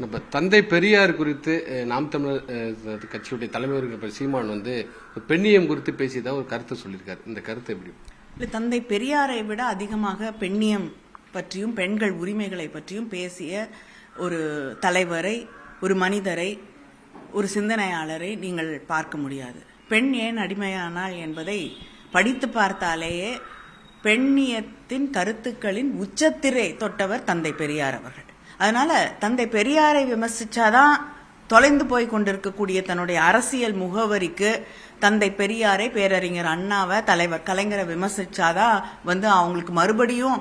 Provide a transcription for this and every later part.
நம்ம தந்தை பெரியார் குறித்து நாம் தமிழர் கட்சியுடைய தலைவர் சீமான் வந்து பெண்ணியம் குறித்து பேசியதா ஒரு கருத்தை சொல்லியிருக்காரு. இந்த கருத்து எப்படி இல்லை தந்தை பெரியாரை விட அதிகமாக பெண்ணியம் பற்றியும் பெண்கள் உரிமைகளை பற்றியும் பேசிய ஒரு தலைவரை ஒரு மனிதரை ஒரு சிந்தனையாளரை நீங்கள் பார்க்க முடியாது. பெண் ஏன் அடிமையானாள் என்பதை படித்து பார்த்தாலேயே பெண்ணியத்தின் கருத்துக்களின் உச்சத்திரை தொட்டவர் தந்தை பெரியார் அவர்கள். அதனால தந்தை பெரியாரை விமர்சிச்சாதான் தொலைந்து போய் கொண்டிருக்கக்கூடிய தன்னுடைய அரசியல் முகவரிக்கு தந்தை பெரியாரை பேரறிஞர் அண்ணாவை தலைவர் கலைஞரை விமர்சிச்சாதான் வந்து அவங்களுக்கு மறுபடியும்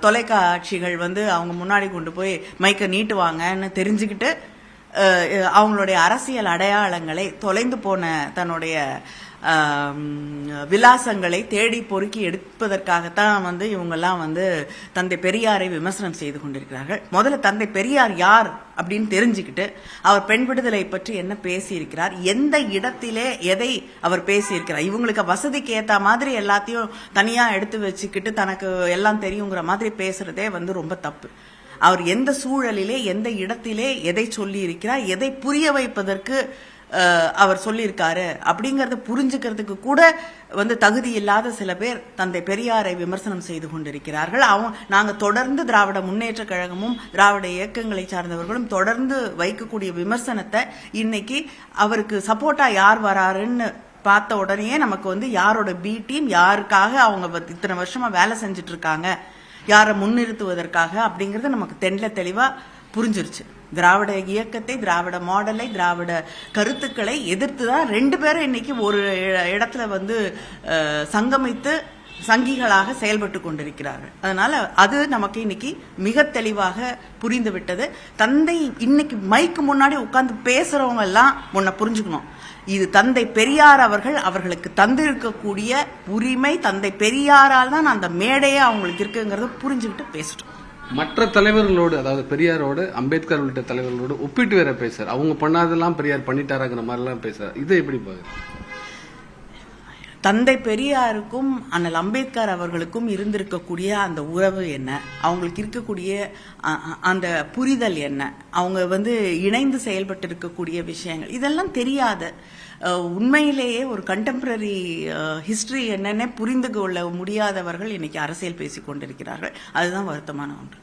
தொலைக்காட்சிகள் வந்து அவங்க முன்னாடி கொண்டு போய் மைக்க நீட்டுவாங்கன்னு தெரிஞ்சுக்கிட்டு அவங்களுடைய அரசியல் அடையாளங்களை தொலைந்து போன தன்னுடைய விலாசங்களை தேடி பொறுக்கி எடுப்பதற்காகத்தான் வந்து இவங்கெல்லாம் வந்து தந்தை பெரியாரை விமர்சனம் செய்து கொண்டிருக்கிறார்கள். முதல்ல தந்தை பெரியார் யார் அப்படின்னு தெரிஞ்சுக்கிட்டு அவர் பெண் விடுதலை பற்றி என்ன பேசியிருக்கிறார் எந்த இடத்திலே எதை அவர் பேசியிருக்கிறார் இவங்களுக்கு வசதிக்கு ஏற்ற மாதிரி எல்லாத்தையும் தனியாக எடுத்து வச்சுக்கிட்டு தனக்கு எல்லாம் தெரியுங்கிற மாதிரி பேசுறதே வந்து ரொம்ப தப்பு. அவர் எந்த சூழலிலே எந்த இடத்திலே எதை சொல்லி இருக்கிறார் எதை புரிய வைப்பதற்கு அவர் சொல்லியிருக்காரு அப்படிங்கறத புரிஞ்சுக்கிறதுக்கு கூட வந்து தகுதி இல்லாத சில பேர் தந்தை பெரியாரை விமர்சனம் செய்து கொண்டிருக்கிறார்கள். அவங்க நாங்க தொடர்ந்து திராவிட முன்னேற்ற கழகமும் திராவிட இயக்கங்களை சார்ந்தவர்களும் தொடர்ந்து வைக்கக்கூடிய விமர்சனத்தை இன்னைக்கு அவருக்கு சப்போர்ட்டா யார் வராருன்னு பார்த்த உடனேயே நமக்கு வந்து யாரோட பி டீம் யாருக்காக அவங்க இத்தனை வருஷமா வேலை செஞ்சுட்டு இருக்காங்க யாரை முன்னிறுத்துவதற்காக அப்படிங்கிறது நமக்கு தென்ல தெளிவா புரிஞ்சிருச்சு. திராவிட இயக்கத்தை திராவிட மாடலை திராவிட கருத்துக்களை எதிர்த்து தான் ரெண்டு பேரும் இன்னைக்கு ஒரு இடத்துல வந்து சங்கமித்து சங்கிகளாக செயல்பட்டு கொண்டிருக்கிறார்கள். அதனால அது நமக்கு இன்னைக்கு மிக தெளிவாக புரிந்து விட்டது தந்தை இன்னைக்கு மைக்கு முன்னாடி உட்கார்ந்து பேசுறவங்க எல்லாம் முன்ன புரிஞ்சுக்கணும். இது தந்தை பெரியார் அவர்கள் அவர்களுக்கு தந்திருக்கக்கூடிய உரிமை தந்தை பெரியாரால் தான் அந்த மேடையே அவங்களுக்கு இருக்குங்கிறத புரிஞ்சுக்கிட்டு பேசிட்டோம். மற்ற தலைவர்களோடு அதாவது பெரியாரோடு அம்பேத்கர் உள்ளிட்ட தலைவர்களோடு ஒப்பிட்டு வேற பேசுறாரு. அவங்க பண்ணாதெல்லாம் பெரியார் பண்ணிட்டாராங்கிற மாதிரி எல்லாம் பேசுறாரு. இதை எப்படி பாக்குறது தந்தை பெரியாருக்கும் அண்ணல் அம்பேத்கர் அவர்களுக்கும் இருந்திருக்கக்கூடிய அந்த உறவு என்ன? அவங்களுக்கு இருக்கக்கூடிய அந்த புரிதல் என்ன? அவங்க வந்து இணைந்து செயல்பட்டு இருக்கக்கூடிய விஷயங்கள் இதெல்லாம் தெரியாத உண்மையிலேயே ஒரு கண்டெம்பரரி ஹிஸ்டரி என்னன்னே புரிந்து கொள்ள முடியாதவர்கள் இன்னைக்கு அரசியல் பேசிக் கொண்டிருக்கிறார்கள் அதுதான் வருத்தமான ஒன்று.